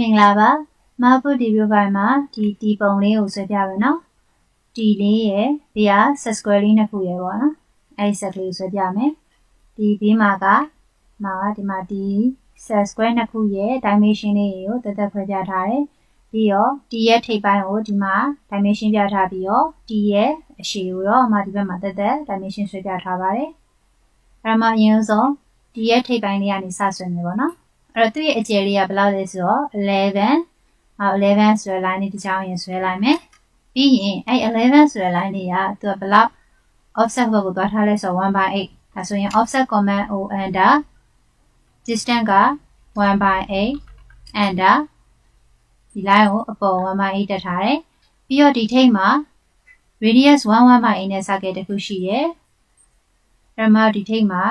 မင်္ဂလာပါမဖုဒီဗီဒီယိုပိုင်းမှာဒီဒီပုံလေးကိုဆွဲပြမယ်နော်ဒီလေးရယ်ဒီက set square လေးနှစ်ခုရယ်ပေါ့နော်အဲ့ဒီ set လေးကိုဆွဲပြမယ်ဒီဘေးမှာကမှာကဒီမှာဒီ set square နှစ်ခုရယ် dimension လေးကိုတက်တက်ခွဲပြထားတယ်ပြီးတော့ဒီရဲ့ထိပ်ပိုင်းကိုဒီမှာ dimension ပြထားပြီးတော့ဒီရဲ့အရှည်ကိုတော့အမဒီဘက်မှာတက်တက် dimension ဆွဲပြထားပါတယ်အဲ့မှာအရင်ဆုံးဒီရဲ့ထိပ်ပိုင်းလေးကနေစဆွဲမယ်ပေါ့နော် အဲ့တော့သူ့ရဲ့အကျယ်လေးကဘယ်လောက်လဲဆိုတော့11အော်11ဆိုတဲ့ line လေးတစ်ချောင်းရင်ဆွဲလိုက်မယ်ပြီးရင်အဲ့11ဆိုတဲ့ line လေးကသူကဘယ်လောက် offset ဘက်ကိုသွားထားလဲဆိုတော့1/8ဒါဆိုရင် offset command o enter distance က1/8 enter ဒီ line ကိုအပေါ်1/8တက်ထားတယ်ပြီးတော့ဒီထိပ်မှာ radius 1/1/8နဲ့ circle တစ်ခုရှိတယ်အဲ့မှာဒီထိပ်မှာ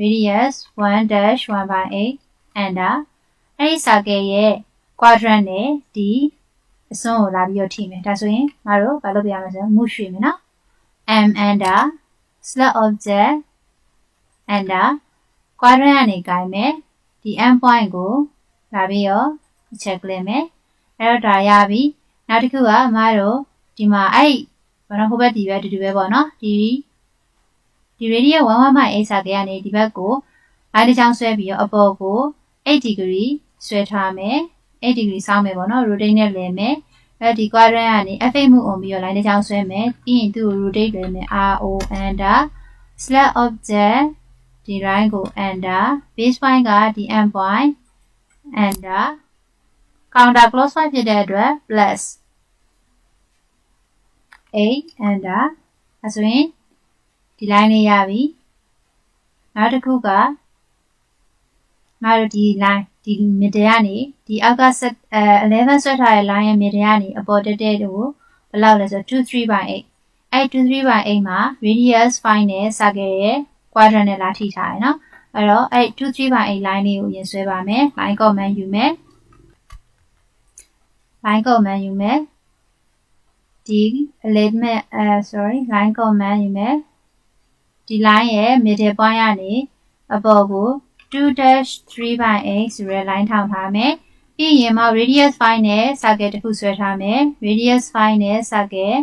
radius 1 dash 1 by 8 enter အဲ့ဒီ circle ရဲ့ quadrant နဲ့ဒီအစွန်းကိုလာပြီးတော့ထိမယ်ဒါဆိုရင်ငါတို့ဘာလုပ်ပြရမလဲဆိုတော့ move ရွှေ့မယ်နော် m enter select object enter quadrant ကနေကြိုင်မယ်ဒီ m point ကိုလာပြီးတော့ချက်ကလစ်မယ်အဲ့တော့ဒါရပြီနောက်တစ်ခုကမတို့ဒီမှာအဲ့ဘာလို့ဟိုဘက်ဒီဘက်တူတူပဲပေါ့နော်ဒီ ဒီ radius 11 by 8စာကကနေဒီဘက်ကို line တစ်ချောင်းဆွဲပြီးတော့အပေါ်ကို8 degree ဆွဲထားမယ်8 degree စောင်းမယ်ပေါ့နော် rotate နဲ့လဲမယ်အဲဒီ quadrant ကနေ f8 မှုအောင်ပြီးတော့ line တစ်ချောင်းဆွဲမယ်ပြီးရင်သူ့ကို rotate လဲမယ် ro enter select object ဒီ line ကို enter base point ကဒီ end point enter counter clockwise ဖြစ်တဲ့အတွက် plus 8 enter အဲဆိုရင် ဒီ line လေးရပြီနောက်တစ်ခုကငါတို့ဒီ line ဒီ middle ကနေဒီအောက်က set အဲ11ဆွဲထားတဲ့ line ရဲ့ middle ကနေအပေါ်တက်တဲ့ကိုဘယ်လောက်လဲဆိုတော့2 3/8အဲ2 3/8မှာ radius 5နဲ့ circle ရဲ့ quadrant နဲ့လာထိထားရယ်နော်အဲ့တော့အဲ2 3/8 line လေးကိုရင်ဆွဲပါမယ် line command ယူမယ် line command ယူမယ်ဒီ element အဲ sorry line command ယူမယ် ဒီ line ရဲ့ middle point ကနေအပေါ်ကို2-3/8ဆိုတဲ့ line ထောင်ထားမယ်ပြီးရင်မှ radius 5နဲ့ circle တစ်ခုဆွဲထားမယ် radius 5နဲ့ circle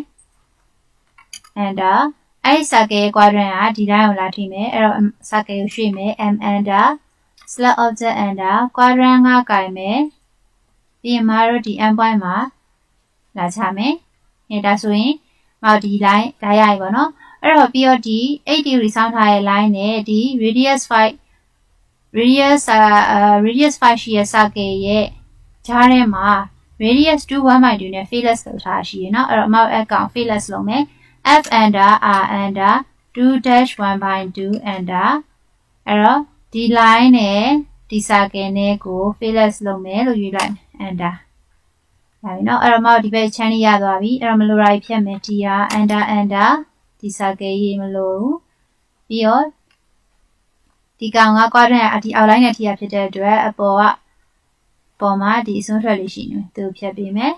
enter အဲ့ circle ရဲ့ quadrant ကဒီ line ကိုလာထိမယ်အဲ့တော့ circle ကိုရွှေ့မယ် m enter select object enter quadrant ကကင်မယ်ပြီးရင်မတို့ဒီ end point မှာလာချမယ်အဲဒါဆိုရင်မတို့ဒီ line ဒါရပြီပေါ့နော် အဲ့တော့ပြီးတော့ဒီ80 resound ထားတဲ့ line နဲ့ဒီ radius 5 radius အာ radius 5ရှိရဲ့ circle ရဲ့ဂျားထဲမှာ radius 2 1/2နဲ့ phallus ဆိုတာထားရှိရနော်အဲ့တော့ amount f ကောင် phallus လုပ်မယ် f under r under 2-1/2 under အဲ့တော့ဒီ line နဲ့ဒီ circle နဲ့ကို phallus လုပ်မယ်လို့ယူလိုက် under ဒါပြီနော်အဲ့တော့မဟုတ်ဒီဘက် channel ရသွားပြီအဲ့တော့မလိုရာဖြတ်မယ် tr under under ဒီ circle ရေးမလို့ပြီးတော့ဒီကောင်က quadrant အဒီ outline နဲ့ထိရဖြစ်တဲ့အတွက်အပေါ်ကပေါ်မှာဒီအစွန်းထွက်လေးရှိနေတယ်သူဖြတ်ပေးမယ်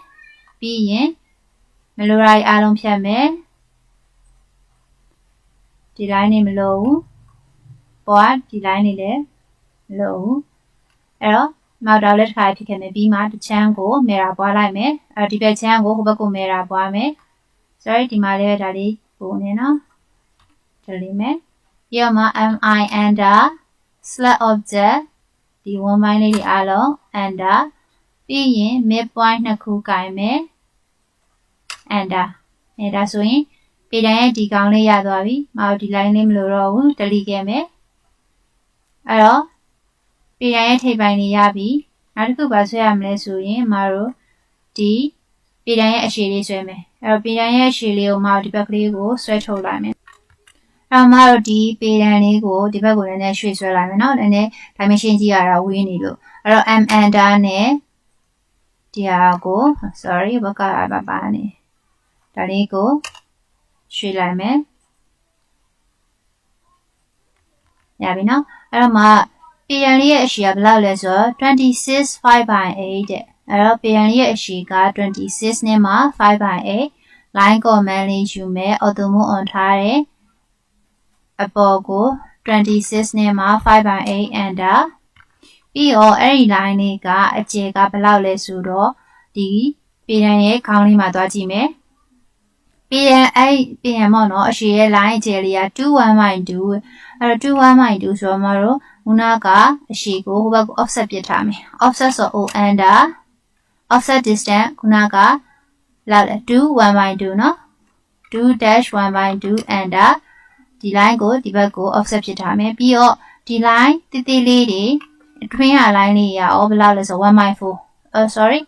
ပြီးရင်မလိုရာအားလုံးဖြတ်မယ်ဒီ line နေမလို့ဘူးပေါ်ကဒီ line နေလည်းမလို့ဘူးအဲ့တော့မောက်တော့လက်တစ်ခါဖြစ်ခဲ့မယ်ပြီးမှတစ်ချမ်းကိုမေရာပွားလိုက်မယ်အဲဒီဘက်ချမ်းကိုဟိုဘက်ကိုမေရာပွားမယ် sorry ဒီမှာလည်းဒါလေး ပို့နေနော် delete မယ်ပြီးတော့မှ mi under select object ဒီ one line လေးတွေအားလုံး under ပြီးရင် mid point နှစ်ခုကင်မယ် under အဲဒါဆိုရင်ပေတံရဲ့ဒီကောင်လေးရသွားပြီမဟုတ်ဒီ line လေးမလိုတော့ဘူး delete ခဲ့မယ်အဲ့တော့ပေတံရဲ့ထိပ်ပိုင်းလေးရပြီနောက်တစ်ခုပါဆွဲရမလဲဆိုရင်မတို့ဒီ ပေတံရဲ့အရှည်လေးဆွဲမယ်အဲ့တော့ပေတံရဲ့အရှည်လေးကိုမတို့ဒီဘက်ကလေးကိုဆွဲထုတ်လိုက်မယ်အဲ့မတို့ဒီပေတံလေးကိုဒီဘက်ကိုလည်းနည်းရွှေ့ဆွဲလိုက်မယ်နော်နည်းနည်း dimension ကြီးရတာဝေးနေလို့အဲ့တော့ m enter နဲ့ဒီဟာကို sorry ဘက်ကပါပါနေဒါလေးကိုရွှေ့လိုက်မယ်ရပြီနော်အဲ့တော့မှ PN လေးရဲ့အရှည်ကဘယ်လောက်လဲဆိုတော့26 5/8တဲ့ အဲ့တော့ PN လေးရဲ့အရှည်က26နဲ့မှ 5/8 line command လေးယူမယ် auto mode on ထားတယ်အပေါ်ကို26နဲ့မှာ5 by 8 enter ပြီးတော့အဲ့ဒီ line လေးကအကျယ်ကဘယ်လောက်လဲဆိုတော့ဒီပေတံရဲ့ခေါင်းလေးမှာသွားကြည့်မယ်ပေတံအဲ့ပေတံပေါ့နော်အရှည်ရဲ့ line အကျယ်လေးက21.2အဲ့တော့21.2ဆိုတော့မတို့ခုနကအရှည်ကိုဟိုဘက်ကို offset ပြထားမယ် offset ဆို o under offset distance ခုနကလောက်လဲ2 1/2เนาะ2 dash 1/2 under ဒီ line ကိုဒီဘက်ကို offset ဖြစ်ထားမယ်ပြီးတော့ဒီ line တိတိလေးတွေအတွင်းက line လေးရအောင်ဘယ်လောက်လဲဆို1/4 oh sorry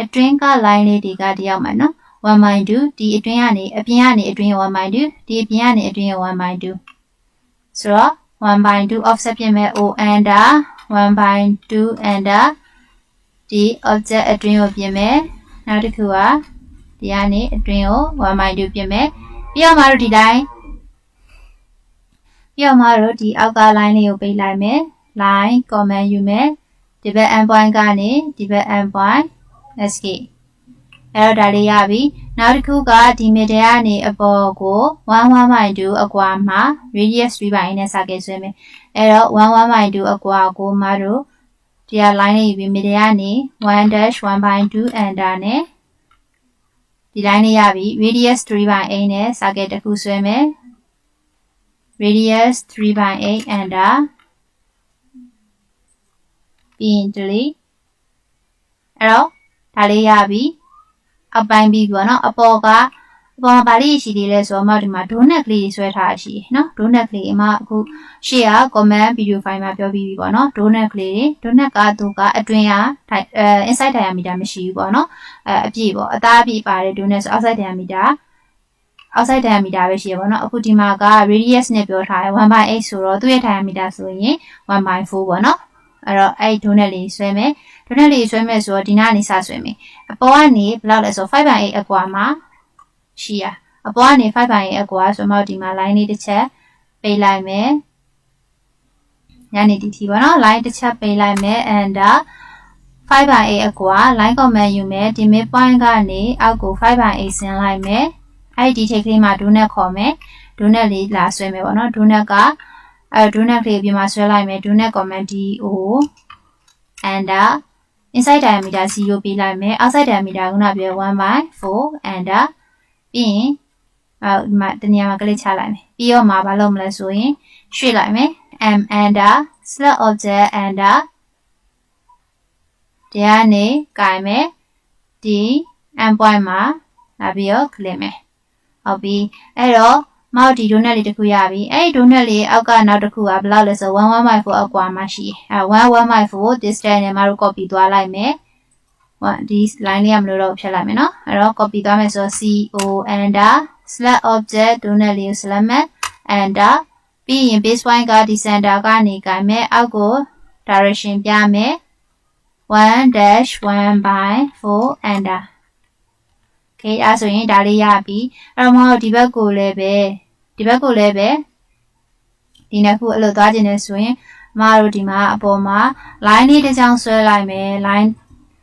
အတွင်းက line လေးတွေကတယောက်မှာเนาะ1/2ဒီအတွင်းကနေအပြင်ကနေအတွင်း1/2ဒီအပြင်ကနေအတွင်း1/2ဆိုတော့1/2 offset ပြင်မဲ့ o under 1/2 under ဒီ object အတွင်းကိုပြင်မယ်နောက်တစ်ခုကဒီကနေအတွင်းကို1/2ပြင်မယ်ပြီးတော့မှတို့ဒီတိုင်းပြီးတော့မှတို့ဒီအောက်က line လေးကိုပိတ်လိုက်မယ် line comment ယူမယ်ဒီဘက် end point ကနေဒီဘက် end point escape အဲ့တော့ဒါလေးရပြီနောက်တစ်ခုကဒီ middle ကနေအပေါ်ကို11.2အကွာမှာ radius 3 by နဲ့စခဲ့ဆွဲမယ်အဲ့တော့11.2အကွာကိုမတို့ ဒီက line လေးယူပြီး middle ကနေ1-1.2 enter နဲ့ဒီ line လေးရပြီ radius 3 by 8နဲ့ circle တစ်ခုဆွဲမယ် radius 3 by 8 enter ပြီးရင် delete အဲ့တော့ဒါလေးရပြီအပိုင်းပြီးပေါ့နော်အပေါ်က အပေါ်မှာဗာလေးရှိသေးလဲဆိုတော့မှဒီမှာ donut ကလေးဆွဲထားရှိနော် donut ကလေးအမအခုရှေ့က comment video file မှာပြောပြီးပြီပေါ့နော် donut ကလေး donut ကသူကအတွင်းကအဲ inside diameter မရှိဘူးပေါ့နော်အဲအပြည့်ပေါ့အသားအပြည့်ပါတယ် donut ဆို outside diameter outside diameter ပဲရှိရပါတော့အခုဒီမှာက radius နဲ့ပြောထားတယ်1/8ဆိုတော့သူ့ရဲ့ diameter ဆိုရင်1/4ပေါ့နော်အဲ့တော့အဲ့ donut လေးဆွဲမယ် donut လေးဆွဲမယ်ဆိုတော့ဒီနားကနေစဆွဲမယ်အပေါ်ကနေဘယ်လောက်လဲဆို5/8အကွာမှာ ရှိရအပေါ်ကနေ5/8အကွာဆိုမှဒီမှာ line လေးတစ်ချက်ပေးလိုက်မယ်ညနေဒီတီပေါ့နော် line တစ်ချက်ပေးလိုက်မယ် and 5/8အကွာ line comment ယူမယ်ဒီ mid point ကနေအောက်ကို5/8ဆင်းလိုက်မယ်အဲ့ဒီ detail ကလေးမှာ donut ခေါ်မယ် donut လေးလာဆွဲမယ်ပေါ့နော် donut ကအဲ donut ကလေးပြင်မှာဆွဲလိုက်မယ် donut comment do and inside diameter 0ပေးလိုက်မယ် outside diameter ခုနပြော1/4 and ပြီးရင်အဲဒီမှာတနေရာမှာကလစ်ချလိုက်မယ်ပြီးတော့မှာဘာလုပ်မလဲဆိုရင်ရွှေ့လိုက်မယ် m and select object and တရားနေကြိုင်မယ်ဒီ end point မှာလာပြီးတော့ click မယ်ဟုတ်ပြီအဲ့တော့မောက်ဒီ donut လေးတစ်ခုရပြီအဲ့ဒီ donut လေးအောက်ကနောက်တစ်ခုကဘယ်လောက်လဲဆို11.4အကွာမှာရှိအဲ11.4 distance နဲ့မတို့ copy သွားလိုက်မယ် ဟောဒီ line လေးကမလို့တော့ဖြတ်လိုက်မယ်နော်အဲ့တော့ copy သွားမယ်ဆိုတော့ co enter select object donut လေးကို select မယ် enter ပြီးရင် base point ကဒီ center ကနေကြိုင်မယ်အောက်ကို direction ပြမယ်1-1 by 4 enter okay အဲဆိုရင်ဒါလေးရပြီအဲ့တော့မဟုတ်ဒီဘက်ကိုလည်းပဲဒီဘက်ကိုလည်းပဲဒီနှစ်ခုအဲ့လိုသွားခြင်းနဲ့ဆိုရင်မတို့ဒီမှာအပေါ်မှာ line လေးတစ်ချောင်းဆွဲလိုက်မယ် line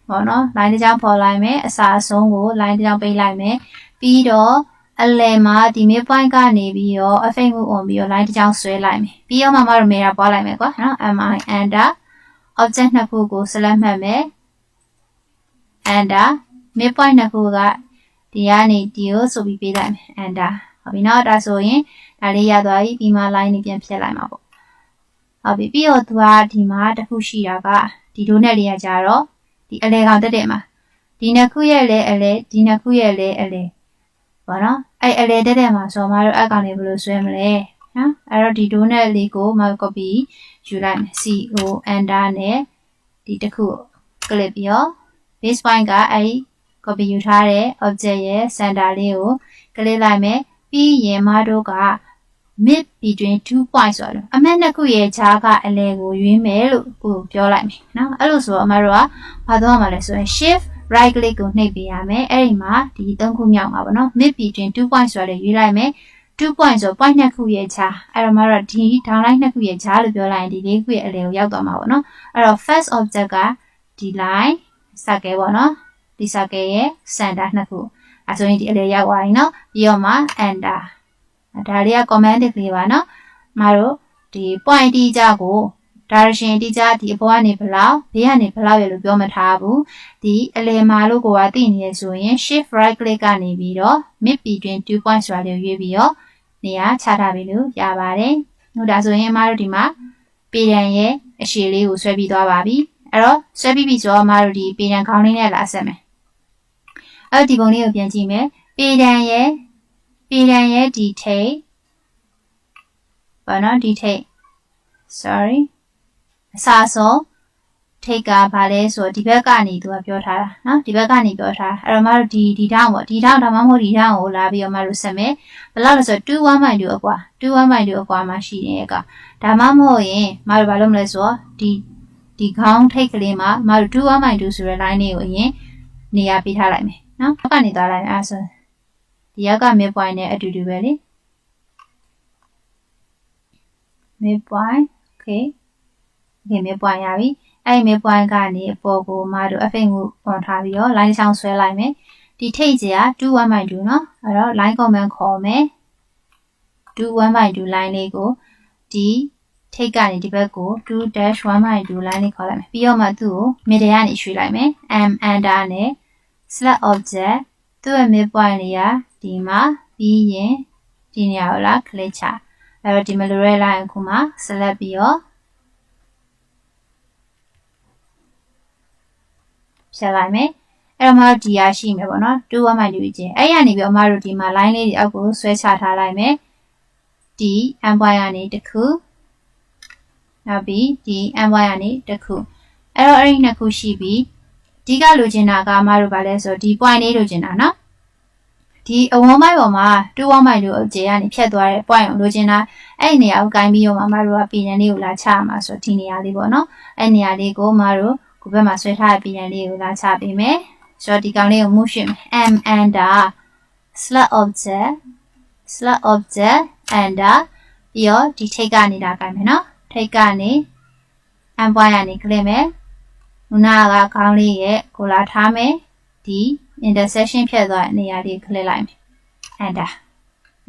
ပေါ့နော် line တစ်ချောင်းပေါ်လိုက်မယ်အစာအဆုံးကို line တစ်ချောင်းပိတ်လိုက်မယ်ပြီးတော့အလယ်မှာဒီ mid point ကနေပြီးတော့ effect မှု on ပြီးတော့ line တစ်ချောင်းဆွဲလိုက်မယ်ပြီးတော့မှမတို့ mirror ပွားလိုက်မယ်ကွာနော် mi under object နှစ်ခုကို select မှတ်မယ် under mid point နှစ်ခုကဒီကနေဒီကိုဆိုပြီးပေးလိုက်မယ် enter ဟုတ်ပြီနော်ဒါဆိုရင်ဒါလေးရသွားပြီပြီးမှ line လေးပြန်ဖြတ်လိုက်မှာပေါ့ဟုတ်ပြီပြီးတော့သူကဒီမှာတစ်ခုရှိတာကဒီဒိုနဲ့လေးကကြတော့ ဒီအလဲကောင်တက်တယ်မှာဒီနှစ်ခုရဲ့လဲအလဲဒီနှစ်ခုရဲ့လဲအလဲပေါ့နော်အဲ့အလဲတက်တယ်မှာဆိုမှတော့အကောင်လေးဘယ်လိုဆွဲမလဲနော်အဲ့တော့ဒီဒိုနဲ့လေးကိုမ copy ယူလိုက်မယ် co enter နဲ့ဒီတစ်ခု click ပြီးတော့ base point ကအဲ့ copy ယူထားတဲ့ object ရဲ့ center လေးကိုကလစ်လိုက်မယ်ပြီးရင်မတို့က mid between two points ဆိုတော့အမှတ်နှစ်ခုရဲ့ကြားကအလဲကိုရွေးမယ်လို့ကိုပြောလိုက်မယ်နော်အဲ့လိုဆိုတော့အမတို့ကဘာသွားမှာလဲဆိုရင် shift right click ကိုနှိပ်ပေးရမယ်အဲ့ဒီမှာဒီသုံးခုမြောက်မှာပေါ့နော် mid between two points ဆိုတော့ရွေးလိုက်မယ်2 point ဆို point နှစ်ခုရဲ့ခြားအဲ့တော့မှတော့ဒီ down line နှစ်ခုရဲ့ခြားလို့ပြောလိုက်ရင်ဒီလေးခုရဲ့အလဲကိုရောက်သွားမှာပေါ့နော်အဲ့တော့ first object ကဒီ line circle ပေါ့နော်ဒီ circle ရဲ့ center နှစ်ခုအဲဆိုရင်ဒီအလဲရောက်သွားပြီနော်ပြီးတော့မှ enter ဒါတွေက command တွေကလေးပါနော်မတို့ဒီ point တိကျကို direction တိကျဒီအပေါ်ကနေဘလောက်ဘေးကနေဘလောက်ရလို့ပြောမထားဘူးဒီအလယ်မှာလို့ကိုကသိနေရဆိုရင် shift right click ကနေပြီးတော့ mid between two points ဆိုတာလေးကိုရွေးပြီးတော့နေရာချထားပြီးလို့ရပါတယ်ဟုတ်ဒါဆိုရင်အမတို့ဒီမှာပေရန်ရဲ့အရှည်လေးကိုဆွဲပြီးသွားပါပြီအဲ့တော့ဆွဲပြီးပြီဆိုတော့အမတို့ဒီပေရန်ခေါင်းလေးနဲ့လာဆက်မယ်အဲ့ဒီပုံလေးကိုပြန်ကြည့်မယ်ပေရန်ရဲ့ ပေရန်ရဲ့ဒီထိတ်ဘာနော်ဒီထိတ် sorry အစားဆုံးထိတ်ကဘာလဲဆိုတော့ဒီဘက်ကနေသူကပြောထားတာနော်ဒီဘက်ကနေပြောထားအဲ့တော့မတို့ဒီဒီထောင်းပေါ့ဒီထောင်းဒါမှမဟုတ်ဒီထောင်းကိုလာပြီးတော့မတို့ဆက်မယ်ဘယ်လောက်လဲဆိုတော့2 1 2အကွာ2 1 2အကွာမှာရှိနေရဲ့ကဒါမှမဟုတ်ရင်မတို့ဘာလုပ်မလဲဆိုတော့ဒီဒီခေါင်းထိတ်ကလေးမှာမတို့2 1 2ဆိုတဲ့ line လေးကိုအရင်နေရာပေးထားလိုက်မယ်နော်ဘက်ကနေသွားလိုက်အဲ့ဆို ဒီရက်က mid point နဲ့အတူတူပဲလေ mid point okay okay mid point ရပြီအဲ့ mid point ကနေအပေါ်ကိုမတို့ f ကို on ထားပြီးတော့ line ချောင်းဆွဲလိုက်မယ်ဒီထိတ်ကြီးက2 1/2เนาะအဲ့တော့ line comment ခေါ်မယ်2 1/2 line လေးကိုဒီထိတ်ကနေဒီဘက်ကို2-1/2 line လေးခေါ်လိုက်မယ်ပြီးတော့မှသူ့ကို middle ကနေရွှေ့လိုက်မယ် m under နဲ့ select object သူ့ရဲ့ mid point လေးက ဒီမှာပြီးရင်ဒီနေရာကိုလာ click ချအဲ့တော့ဒီမလိုတဲ့ line ခုမှ select ပြီးတော့ဖြတ်လိုက်မယ်အဲ့တော့မတို့ဒီရရှိမယ်ပေါ့နော်2 1မှယူခြင်းအဲ့ရနေပြီးအမတို့ဒီမှာ line လေးတွေအောက်ကိုဆွဲချထားလိုက်မယ်ဒီ m point ကနေတစ်ခုနောက်ပြီးဒီ m point ကနေတစ်ခုအဲ့တော့အဲ့ဒီနှစ်ခုရှိပြီးဒီကလိုချင်တာကအမတို့ဗာလဲဆိုဒီ point လေးလိုချင်တာနော် ဒီအဝန်းပိုင်းပေါ်မှာ2 1ပိုင်းလိုအခြေကနေဖြတ်သွားတဲ့ point ကိုလိုချင်တာအဲ့ဒီနေရာကိုကင်ပြီးတော့မှမတို့ကပြည်နယ်လေးကိုလာချရမှာဆိုဒီနေရာလေးပေါ့နော်အဲ့နေရာလေးကိုမတို့ကိုဘက်မှာဆွဲထားတဲ့ပြည်နယ်လေးကိုလာချပေးမယ်ဆိုတော့ဒီကောင်လေးကို move ရှင် m under select object select object under ပြီးတော့ဒီထိတ်ကနေလာကြမယ်နော်ထိတ်ကနေ m point ကနေ click မယ်ခုနကခေါင်းလေးရဲ့ကိုလာထားမယ်ဒီ intersection ဖြတ်သွားတဲ့နေရာလေး click လိုက်မယ် enter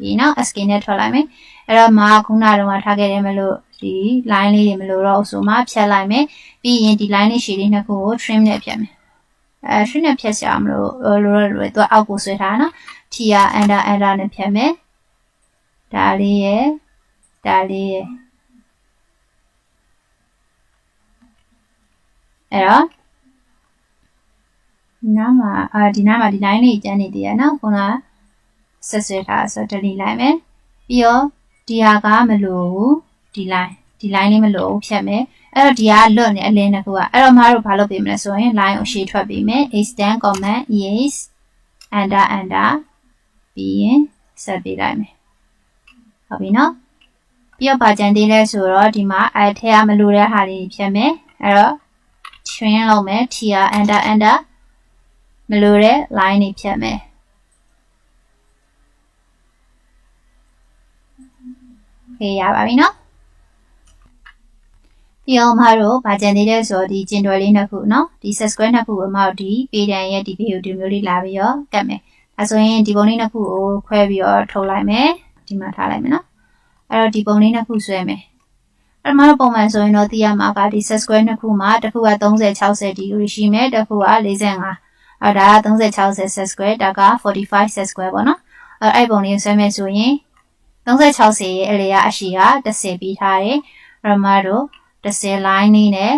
ဒီနော် escape နဲ့ထွက်လိုက်မယ်အဲ့တော့မှာခုနကတော့ထားခဲ့တယ်မလို့ဒီ line လေးတွေမလို့တော့ဆိုမှဖြတ်လိုက်မယ်ပြီးရင်ဒီ line လေးရှည်လေးနှစ်ခုကို trim နဲ့ဖြတ်မယ်အဲ trim နဲ့ဖြတ်ရမလို့လိုလိုလိုသူအောက်ကိုဆွဲထားနော် tr enter enter နဲ့ဖြတ်မယ်ဒါလေးရယ်ဒါလေးရယ်အဲ့တော့ နားမှာအာဒီနားမှာဒီ line လေးကျန်နေသေးရနော်ခုနဆက်ဆွဲထားဆို delete လိုက်မယ်ပြီးတော့ဒီဟာကမလို့ဘူးဒီ line ဒီ line လေးမလို့ဖြတ်မယ်အဲ့တော့ဒီကလွတ်နေအလင်းတစ်ခုကအဲ့တော့မအားတို့ဘာလုပ်ပေးမလဲဆိုရင် line ကိုရှေ့ထွက်ပေးမယ် extend command yes enter enter ပြီးရင်ဆက်ပေးလိုက်မယ်ဟုတ်ပြီနော်ပြီးတော့ပါကြံသေးလဲဆိုတော့ဒီမှာအဲထဲကမလို့တဲ့ဟာလေးဖြတ်မယ်အဲ့တော့ trim လုပ်မယ် tr enter enter မလို့တဲ့ line တွေဖြတ်မယ်ခေရပါပြီနော်ပြီးတော့မတို့ဗာကြံသေးတဲ့ဆိုဒီကျင်တွယ်လေးနှစ်ခုနော်ဒီ set square နှစ်ခုကိုမတို့ဒီပေတန်ရဲ့ဒီ view ဒီမျိုးလေးလာပြီးတော့ကတ်မယ်အဲဆိုရင်ဒီပုံလေးနှစ်ခုကိုခွဲပြီးတော့ထုတ်လိုက်မယ်ဒီမှာထားလိုက်မယ်နော်အဲ့တော့ဒီပုံလေးနှစ်ခုဆွဲမယ်အဲ့မှာပုံမှန်ဆိုရင်တော့သိရမှာကဒီ set square နှစ်ခုမှာတစ်ခုက30 60ဒီဂရီရှိမယ်တစ်ခုက45 အဲ့ဒါက30 60 set square ဒါက45 set square ပေါ့နော်အဲ့အဲ့ပုံလေးဆွဲမယ်ဆိုရင်30 60ရဲ့အလေကအရှိက10ပြီးထားတယ်အဲ့တော့မတို့10 line လေးနဲ့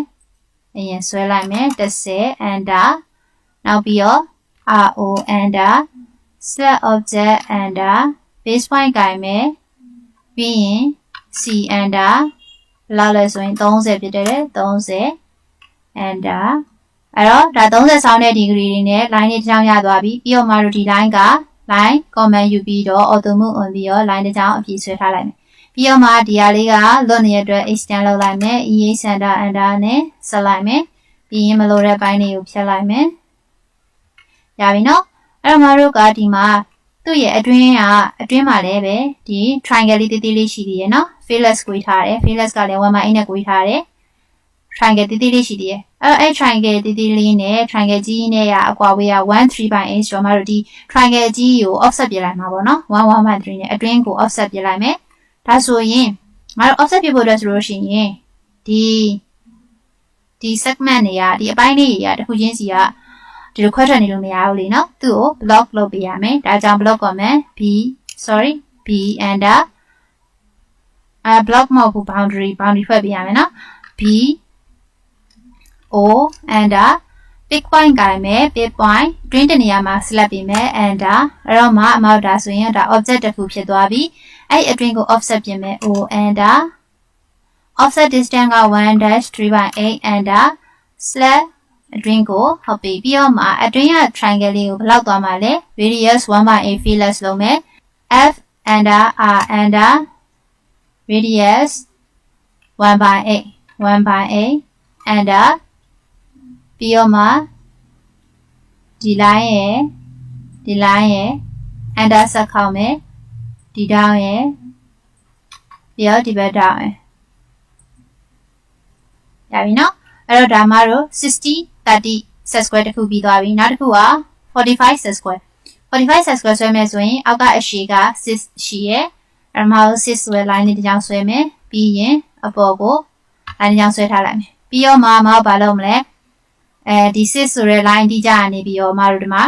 အရင်ဆွဲလိုက်မယ်10 enter နောက်ပြီးတော့ ro enter set object enter base point ကင်မယ်ပြီးရင် c enter လောက်လဲဆိုရင်30ဖြစ်တယ်30 enter အဲ့တော့ဒါ30ဆောင်းတဲ့ဒီဂရီတွေနဲ့ line တွေတစ်ချောင်းရသွားပြီပြီးတော့မှတို့ဒီ line က line comment ယူပြီးတော့ auto move on ပြီးတော့ line တစ်ချောင်းအပြည့်ဆွဲထားလိုက်မယ်ပြီးတော့မှဒီဟာလေးကလွတ်နေတဲ့အတွက် extend လုပ်လိုက်မယ် EA center enter နဲ့ဆက်လိုက်မယ်ပြီးရင်မလိုတဲ့ပိုင်းတွေကိုဖြတ်လိုက်မယ်ရပြီနော်အဲ့တော့မတို့ကဒီမှာသူ့ရဲ့အတွင်းကအတွင်းမှာလည်းပဲဒီ triangle လေးတေးသေးလေးရှိသေးရဲ့နော် faceless ကိုထားတယ် faceless ကလည်း one by 8နဲ့ကိုထားတယ် triangle တေးသေးလေးရှိသေးရဲ့ အဲ့အဲ့ triangle တေးသေးလေးနဲ့ triangle ကြီးနဲ့ရအကွာဝေးက1 3 by 8ဆိုတော့မတို့ဒီ triangle ကြီးကို offset ပြလိုက်မှာပေါ့နော်1 1 by 3နဲ့အတွင်းကို offset ပြလိုက်မယ်ဒါဆိုရင်မတို့ offset ပြဖို့အတွက်ဆိုလို့ရှိရင်ဒီဒီ segment တွေကဒီအပိုင်းလေးတွေကတစ်ခုချင်းစီကဒီလိုခွဲထွက်နေလို့မရဘူးလေနော်သူ့ကို block လုပ်ပေးရမယ်ဒါကြောင့် block comment b sorry b under အဲ block မဟုတ်ဘူး boundary boundary ဖွဲ့ပေးရမယ်နော် b o under pick point ကိုင်မယ် pick point twin တနေရာမှာ select ပေးမယ် under အဲ့တော့မှအမောက်ဒါဆိုရင်ဒါ object တစ်ခုဖြစ်သွားပြီအဲ့အတွင်းကို offset ပြင်မယ် o under offset distance က1-3/8 under slash အတွင်းကိုဟုတ်ပြီပြီးတော့မှအတွင်းက triangle လေးကိုဘယ်လောက်သွားမှာလဲ radius 1/8 feelers လုံးမယ် f under r under radius 1/8 1/8 under ပြီးတော့မှဒီ line ရယ်ဒီ line ရယ် under ဆက်ခေါက်မယ်ဒီ down ရယ်ပြီးတော့ဒီဘက် down ရယ်ရပြီနော်အဲ့တော့ဒါမှတော့60 30 set square တစ်ခုပြီးသွားပြီနောက်တစ်ခုက45 set square 45 set square ဆွဲမယ်ဆိုရင်အောက်ကအရှိက6ရှိရယ်အဲ့မှာ6ဆွဲ line လေးတစ်ကြောင်ဆွဲမယ်ပြီးရင်အပေါ်ကို line တစ်ကြောင်ဆွဲထားလိုက်မယ်ပြီးတော့မှမဟုတ်ဘာလုပ်မလဲ အဲဒီ6ဆိုတဲ့ line တိကျကနေပြီးတော့မတို့ဒီမှာ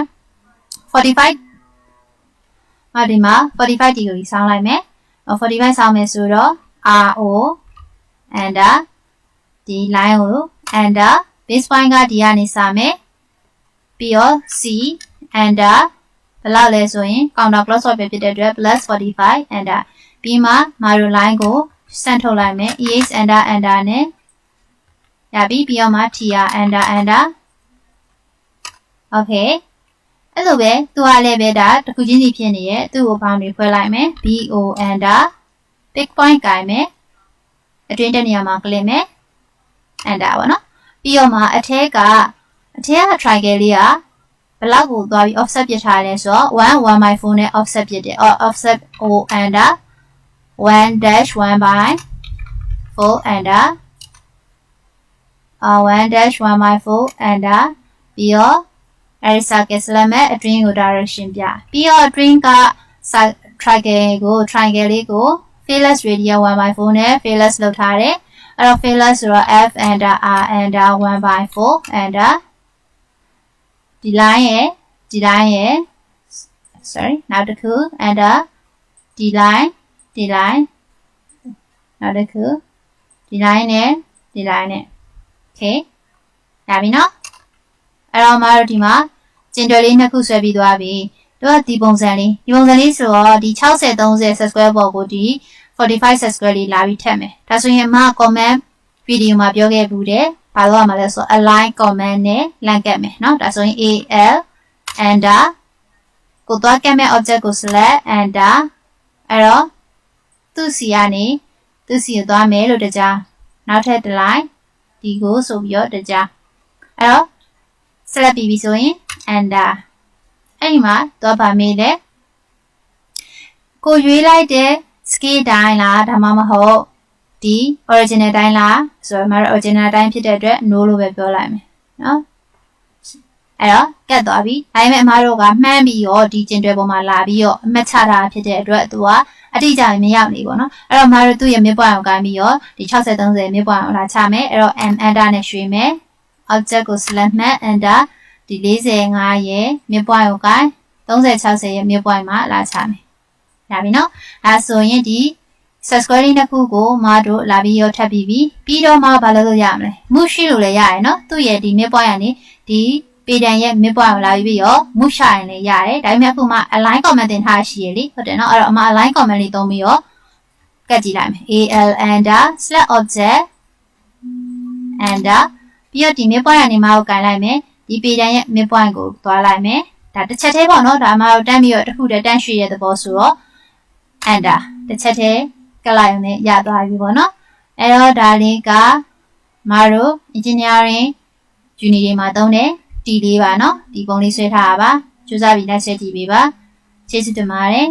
45မဒီမှာ45 degree ဆောင်းလိုက်မယ်45ဆောင်းမယ်ဆိုတော့ RO and ဒီ line ကို under base point ကဒီကနေစမယ်ပြီးတော့ C under ဘယ်လောက်လဲဆိုရင် counter clockwise ပဲဖြစ်တဲ့အတွက် +45 under ပြီးမှ Mario line ကိုစမ်းထုတ်လိုက်မယ် EH under under နဲ့ ရပြီပြီးတော့မှ TR under under okay အဲ့လိုပဲသူကလည်းပဲဒါတစ်ခုချင်းစီဖြစ်နေရဲ့သူ့ကို boundary ခွဲလိုက်မယ် BO under big point ကိုင်မယ်အတွင်းတဲ့နေရာမှာကလစ်မယ် enter ပါနော်ပြီးတော့မှအထက်ကအထက်က triangle လေးကဘယ်လောက်ကိုသွားပြီး offset ပြထားလဲဆိုတော့1 1 by 4နဲ့ offset ပြတယ် offset o under 1 dash 1 by 4 under uh 1 dash 1 by 4 under ပြီးတော့အဲဒီ circle စလက်မဲ့အတွင်းကို direction ပြပြီးတော့အတွင်းက triangle ကို triangle လေးကို fairless radius 1 by 4နဲ့ fairless လုပ်ထားတယ်အဲ့တော့ failure ဆိုတော့ f under r under 1 by 4 under ဒီ line ရဲ့ဒီ line ရဲ့ sorry နောက်တစ်ခု under ဒီ line ဒီ line နောက်တစ်ခုဒီ line နဲ့ဒီ line နဲ့ okay ရပြီနော်အဲ့တော့မတို့ဒီမှာကျင်တွယ်လေးနှစ်ခုဆွဲပြီးသွားပြီတို့ကဒီပုံစံလေးဒီပုံစံလေးဆိုတော့ဒီ60 30 set square ပေါ်ကိုဒီ45 set square လေးလာပြီးထည့်မယ်ဒါဆိုရင်အမ comment video မှာပြောခဲ့ဘူးတယ်ဘာလို့ရမှာလဲဆို align comment နဲ့ line ကတ်မယ်เนาะဒါဆိုရင် al under ကိုသွားကတ်မဲ့ object ကို select under အဲ့တော့သူ့စီကနေသူ့စီကိုသွားမယ်လို့တကြားနောက်ထပ်တစ်လိုက် ဒီကိုဆိုပြီးတော့တကြားအဲ့တော့ select ပြီးပြီဆိုရင် under အဲ့ဒီမှာသွားပါမေးတယ်ကိုရွေးလိုက်တဲ့ scale တိုင်းလားဒါမှမဟုတ်ဒီ original တိုင်းလားဆိုတော့မတို့ original တိုင်းဖြစ်တဲ့အတွက် no လို့ပဲပြောလိုက်မယ်နော် အဲ့တော့ကတ်သွားပြီဒါပေမဲ့အမားတို့ကမှန်းပြီးရောဒီကျင်တွဲပေါ်မှာလာပြီးရောအမှတ်ချတာဖြစ်တဲ့အတွက်သူကအတိအကျမရောက်နေပေါ့နော်အဲ့တော့အမားတို့သူ့ရဲ့ midpoint ကိုကိုင်းပြီးရောဒီ60 30 midpoint ကိုလာချမယ်အဲ့တော့ m enter နဲ့ရွှေ့မယ် object ကို select မှတ် enter ဒီ45ရဲ့ midpoint ကိုကိုင်း30 60ရဲ့ midpoint မှာလာချမယ်ရပြီနော်အဲဆိုရင်ဒီ subscribe နှစ်ခုကိုမတို့လာပြီးရောထပ်ပြီးပြီပြီးတော့မှဘာလုပ်လို့ရမလဲမှုရှိလို့လည်းရရနော်သူ့ရဲ့ဒီ midpoint ကနေဒီ ပေတန်ရဲ့ midpoint ကိုလာပြီးပြီးရောမှုရှာရင်လည်းရတယ်ဒါပေမဲ့အခုမှ align comment တင်ထားရှိရလေဟုတ်တယ်နော်အဲ့တော့အမ align comment လေးသုံးပြီးရောကတ်ကြည့်လိုက်မယ် al under slash object under ပြီးတော့ဒီ midpoint ကနေမှကိုကင်လိုက်မယ်ဒီပေတန်ရဲ့ midpoint ကိုသွားလိုက်မယ်ဒါတစ်ချက်သေးပေါ့နော်ဒါမှတော့တန်းပြီးတော့တစ်ခုတည်းတန်းရွှေ့ရဲ့သဘောဆိုတော့ under တစ်ချက်သေးကလိုက်ရုံနဲ့ရသွားပြီပေါ့နော်အဲ့တော့ဒါလေးကမတို့ engineering uni တွေမှာသုံးတဲ့ T လေးပါနော်ဒီပုံလေးဆွဲထားတာပါကြိုးစားပြီးလိုက်ဆက်ကြည့်ပေးပါကျေးဇူးတင်ပါတယ်